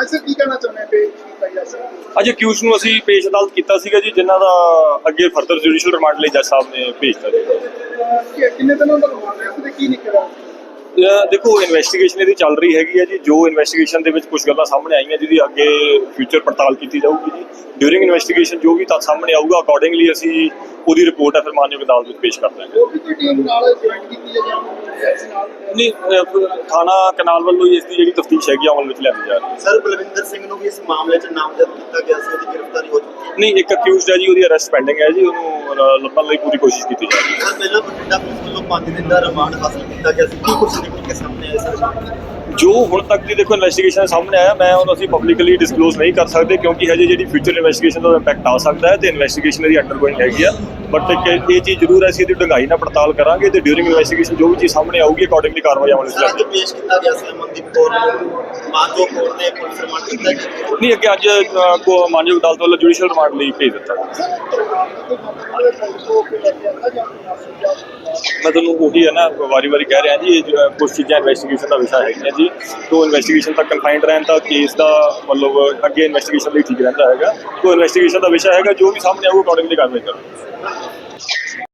ਅੱਛਾ ਕੀ ਕਹਿਣਾ ਚਾਹੁੰਦੇ ਪੇ ਕੀਤਾ ਗਿਆ ਸੀ ਅੱਜ ਅਕਿਊਜ਼ ਨੂੰ ਅਸੀਂ ਪੇਸ਼ ਅਦਾਲਤ ਕੀਤਾ ਸੀਗਾ ਜੀ ਜਿਨ੍ਹਾਂ ਦਾ ਅੱਗੇ ਫਰਦਰ ਜੁਡੀਸ਼ੀਅਲ ਰਿਮਾਂਡ ਲਈ ਜੱਜ ਸਾਹਿਬ ਨੇ ਭੇਜਤਾ ਜੀ ਕਿ ਕਿੰਨੇ ਦਿਨਾਂ ਦਾ ਰਿਮਾਂਡ ਹੈ? ਤੇ ਕੀ ਨਿਕਲਿਆ? ਦੇਖੋ ਇਨਵੈਸਟੀਗੇਸ਼ਨ ਇਹਦੀ ਚੱਲ ਰਹੀ ਹੈਗੀ ਹੈ ਜੀ। ਜੋ ਇਨਵੈਸਟੀਗੇਸ਼ਨ ਦੇ ਵਿੱਚ ਕੁਝ ਗੱਲਾਂ ਸਾਹਮਣੇ ਆਈਆਂ ਜਿਹਦੀ ਅੱਗੇ ਫਿਊਚਰ ਪੜਤਾਲ ਕੀਤੀ ਜਾਊਗੀ ਜੀ। ਡਿਊਰਿੰਗ ਇਨਵੈਸਟੀਗੇਸ਼ਨ ਜੋ ਵੀ ਤੱਥ ਸਾਹਮਣੇ ਆਊਗਾ ਅਕੋਰਡਿੰਗਲੀ ਅਸੀਂ ਉਹਦੀ ਰਿਪੋਰਟ ਹੈ ਫਿਰ ਮਾਨਯੋਗ ਅਦਾਲਤ ਵਿੱਚ ਪੇਸ਼ ਕਰ ਦਾਂਗੇ। ਨਹੀਂ ਅਹ ਥਾਣਾ ਕਨਾਲ ਵੱਲੋਂ ਹੀ ਇਸ ਦੀ ਜਿਹੜੀ ਤਫਤੀਸ਼ ਹੈਗੀ ਆ ਅਮਲ ਵਿੱਚ ਲਿਆਂਦੀ ਜਾ ਰਹੀ ਹੈ। ਸਰ ਬਲਵਿੰਦਰ ਸਿੰਘ ਨੂੰ ਵੀ ਇਸ ਮਾਮਲੇ 'ਚ ਨਾਮਜ਼ਦ ਕੀਤਾ ਗਿਆ ਸੀ ਉਹਦੀ ਗ੍ਰਿਫਤਾਰੀ ਹੋ ਚੁੱਕੀ ਹੈ। ਨਹੀਂ ਇੱਕ ਅਕਿਊਜ਼ਡ ਹੈ ਜੀ ਉਹਦੀ ਅਰੈਸਟ ਪੈਂਡਿੰਗ ਹੈ ਜੀ ਉਹਨੂੰ ਅਹ, ਲੱਭਣ ਲਈ ਪੂਰੀ ਕੋਸ਼ਿਸ਼ ਕੀਤੀ ਜਾ ਰਹੀ ਹੈ। ਸਰ ਪਹਿਲਾਂ ਬਠਿੰਡਾ ਪੁਲਿਸ ਵੱਲੋਂ 5 ਦਿਨ ਦਾ ਰਿਮਾਂਡ ਹਾਸਲ ਕੀਤਾ ਗਿਆ ਸੀ ਕੀ ਕੁਝ ਨਿਕਲ ਕੇ ਸਾਹਮਣੇ ਆਇਆ ਸਰ? ਜੋ ਹੁਣ ਤੱਕ ਦੀ ਦੇਖੋ ਇਨਵੈਸਟੀਗੇਸ਼ਨ ਸਾਹਮਣੇ ਆਇਆ ਮੈਂ ਉਹਨੂੰ ਅਸੀਂ ਪਬਲਿਕਲੀ ਡਿਸਕਲੋਜ਼ ਨਹੀਂ ਕਰ ਸਕਦੇ ਕਿਉਂਕਿ ਹਜੇ ਜਿਹੜੀ ਫਿਊਚਰ ਇਨਵੈਸਟੀਗੇਸ਼ਨ ਦਾ ਇੰਪੈਕਟ ਆ ਸਕਦਾ ਹੈ ਤੇ ਇਨਵੈਸਟੀਗੇਸ਼ਨ ਦੀ ਅੰਡਰਗੋਇੰਗ ਹੈਗੀ ਆ। ਬਟ ਇਹ ਚੀਜ਼ ਜ਼ਰੂਰ ਹੈ ਅਸੀਂ ਇਹਦੀ ਡੂੰਘਾਈ ਨਾਲ ਪੜਤਾਲ ਕਰਾਂਗੇ ਤੇ ਡਿਊਰਿੰਗ ਇਨਵੈਸਟੀਗੇਸ਼ਨ ਜੋ ਵੀ ਚੀਜ਼ ਸਾਹਮਣੇ ਆਊਗੀ ਅਕੋਰਡਿੰਗਲੀ ਕਾਰਵਾਈ ਅਮਲ ਵਿੱਚ ਲਿਆਂਦੀ ਪੇਸ਼ ਕੀਤਾ ਗਿਆ ਸੀ ਅਮਨਦੀਪ ਕੌਰ ਨੂੰ ਨੇ ਪੁਲਿਸ ਰਿਮਾਂਡ ਕੀਤਾ ਨਹੀਂ, ਅੱਗੇ ਅੱਜ ਕੋ ਮਾਨਯੋਗ ਅਦਾਲਤ ਵੱਲੋਂ ਜੁਡੀਸ਼ੀਅਲ ਰਿਮਾਂਡ ਲਈ ਭੇਜ ਦਿੱਤਾ ਮੈਂ ਤੁਹਾਨੂੰ ਉਹੀ ਹੈ ਨਾ, ਵਾਰੀ-ਵਾਰੀ ਕਹਿ ਰਿਹਾ ਜੀ, ਇਹ ਕੁਝ ਚੀਜ਼ਾਂ ਇਨਵੈਸਟੀਗੇਸ਼ਨ ਦਾ ਵਿਸ਼ਾ ਹੈਗੀਆਂ ਜੀ। ਤੋਂ ਇਨਵੈਸਟੀਗੇਸ਼ਨ ਤੱਕ ਕਨਫਾਈਨਡ ਰਹਿਣ ਤਾਂ ਕੇਸ ਦਾ ਮਤਲਬ ਅੱਗੇ ਇਨਵੈਸਟੀਗੇਸ਼ਨ ਲਈ ਠੀਕ ਰਹਿੰਦਾ ਹੈਗਾ। ਤੋਂ ਇਨਵੈਸਟੀਗੇਸ਼ਨ ਦਾ ਵਿਸ਼ਾ ਹੈਗਾ, ਜੋ ਵੀ ਸਾਹਮਣੇ ਆਊਗਾ ਅਕੋਰਡਿੰਗਲੀ ਕਾਰਵਾਈ ਕਰਾਂਗੇ।